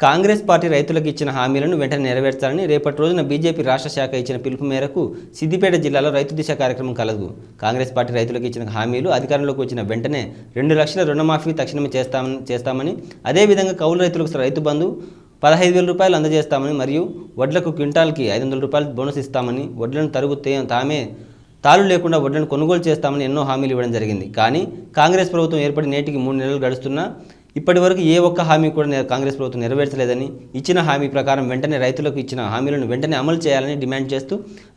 Congress party రైతులకు ఇచ్చిన హామీలను వెంటనే నెరవేర్చాలని రేపటి రోజున బీజేపీ రాష్ట్ర శాఖ ఇచ్చిన పిలుపు మేరకు సిద్దిపేట జిల్లాలో రైతు దిశ కార్యక్రమం కలదు. కాంగ్రెస్ పార్టీ రైతులకు ఇచ్చిన హామీలు అధికారంలోకి వచ్చిన వెంటనే రెండు లక్షల రుణమాఫీ తక్షణమే చేస్తామని చేస్తామని అదేవిధంగా కౌలు రైతులకు రైతు బంధు పదహైదు వేల రూపాయలు అందజేస్తామని మరియు వడ్లకు క్వింటాల్కి ఐదు వందల రూపాయలు బోనస్ ఇస్తామని వడ్లను తరుగు తామే తాళు లేకుండా వడ్లను కొనుగోలు చేస్తామని ఎన్నో హామీలు ఇవ్వడం జరిగింది. కానీ కాంగ్రెస్ ప్రభుత్వం ఏర్పడి నేటికి మూడు నెలలు గడుస్తున్నా ఇప్పటి వరకు ఏ ఒక్క హామీ కూడా కాంగ్రెస్ ప్రభుత్వం నెరవేర్చలేదని ఇచ్చిన హామీ ప్రకారం వెంటనే రైతులకు ఇచ్చిన హామీలను వెంటనే అమలు చేయాలని డిమాండ్ చేస్తూ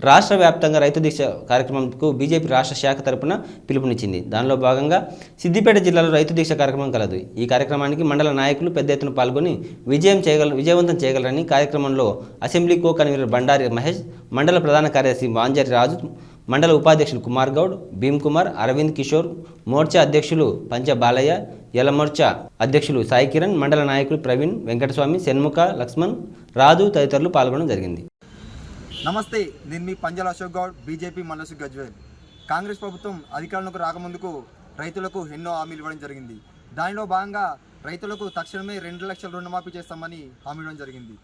రాష్ట్ర వ్యాప్తంగా రైతు దీక్ష కార్యక్రమంకు బీజేపీ రాష్ట్ర శాఖ తరపున పిలుపునిచ్చింది. దానిలో భాగంగా సిద్దిపేట జిల్లాలో రైతు దీక్ష కార్యక్రమం కలదు. ఈ కార్యక్రమానికి మండల నాయకులు పెద్ద ఎత్తున పాల్గొని విజయం చేయగల విజయవంతం చేయగలరని కార్యక్రమంలో assembly co convener Bandari Mahesh మండల ప్రధాన కార్యదర్శి వాంజరి రాజు మండల ఉపాధ్యక్షులు కుమార్ గౌడ్ భీమ్ కుమార్ అరవింద్ కిషోర్ మోర్చా అధ్యక్షులు పంచ బాలయ్య యలమోర్చా అధ్యక్షులు సాయి కిరణ్ మండల నాయకులు ప్రవీణ్ వెంకటస్వామి షణ్ముఖ లక్ష్మణ్ రాజు తదితరులు పాల్గొనడం జరిగింది. నమస్తే నేను మీ పంజాల అశోక్ గౌడ్ బీజేపీ మనసు గజ్వేల్. కాంగ్రెస్ ప్రభుత్వం అధికారంలోకి రాకముందుకు రైతులకు ఎన్నో హామీలు ఇవ్వడం జరిగింది. దానిలో భాగంగా రైతులకు తక్షణమే రెండు లక్షల రుణమాఫీ చేస్తామని హామీ ఇవ్వడం జరిగింది.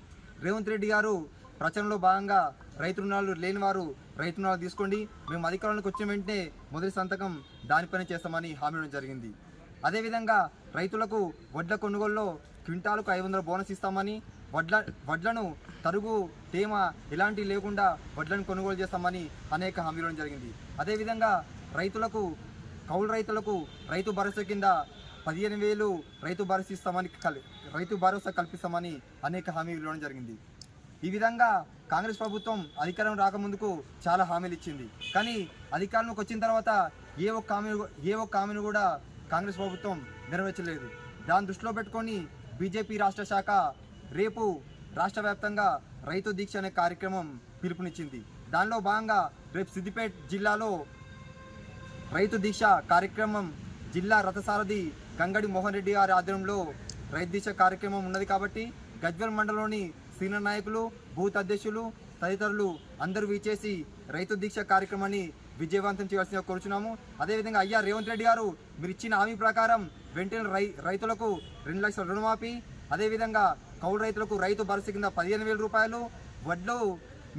రేవంత్ రెడ్డి గారు ప్రచారంలో భాగంగా రైతు రుణాలు లేని వారు రైతు రుణాలు తీసుకోండి. మేము అధికారంలోకి వచ్చిన వెంటనే మొదటి సంతకం దానిపైన చేస్తామని హామీ ఇవ్వడం జరిగింది. అదేవిధంగా రైతులకు వడ్ల కొనుగోలులో క్వింటాలకు ఐదు వందల బోనస్ ఇస్తామని వడ్ల వడ్లను తరుగు తేమ ఇలాంటివి లేకుండా వడ్లను కొనుగోలు చేస్తామని అనేక హామీ ఇవ్వడం జరిగింది. అదేవిధంగా రైతులకు కౌలు రైతులకు రైతు భరోసా కింద పదిహేను వేలు రైతు భరోసా ఇస్తామని కల్ రైతు భరోసా కల్పిస్తామని అనేక హామీ ఇవ్వడం జరిగింది. ఈ విధంగా కాంగ్రెస్ ప్రభుత్వం అధికారం రాకముందుకు చాలా హామీలు ఇచ్చింది కానీ అధికారంలోకి వచ్చిన తర్వాత ఏ ఒక్క హామీ ఏ ఒక్క హామీని కూడా కాంగ్రెస్ ప్రభుత్వం నెరవేర్చలేదు. దాన్ని దృష్టిలో పెట్టుకొని బీజేపీ రాష్ట్ర శాఖ రేపు రాష్ట్ర వ్యాప్తంగా రైతు దీక్ష అనే కార్యక్రమం పిలుపునిచ్చింది. దానిలో భాగంగా రేపు సిద్దిపేట జిల్లాలో రైతు దీక్ష కార్యక్రమం జిల్లా రథసారథి గంగడి మోహన్ రెడ్డి గారి ఆధ్వర్యంలో రైతు దీక్ష కార్యక్రమం ఉన్నది కాబట్టి గజ్వల్ మండలంలోని సీనియర్ నాయకులు బూత్ అధ్యక్షులు తదితరులు అందరూ వీచేసి రైతు దీక్ష కార్యక్రమాన్ని విజయవంతం చేయాల్సిందిగా కోరుచున్నాము. అదేవిధంగా అయ్యా రేవంత్ రెడ్డి గారు మీరు ఇచ్చిన హామీ ప్రకారం వెంటనే రై రైతులకు రెండు లక్షల రుణమాఫీ అదేవిధంగా కౌలు రైతులకు రైతు భరోసా కింద పదిహేను వేల రూపాయలు వడ్లు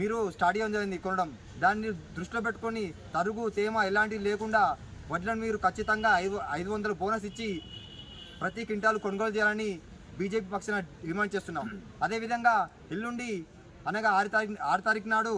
మీరు స్టార్ట్ చేయడం జరిగింది కొనడం. దాన్ని దృష్టిలో పెట్టుకొని తరుగు తేమ ఎలాంటివి లేకుండా వడ్లను మీరు ఖచ్చితంగా ఐదు ఐదు వందల బోనస్ ఇచ్చి ప్రతి క్వింటాలు కొనుగోలు చేయాలని బీజేపీ పక్షాన డిమాండ్ చేస్తున్నాం. అదేవిధంగా ఎల్లుండి అనగా ఆరు తారీఖు ఆరు తారీఖు నాడు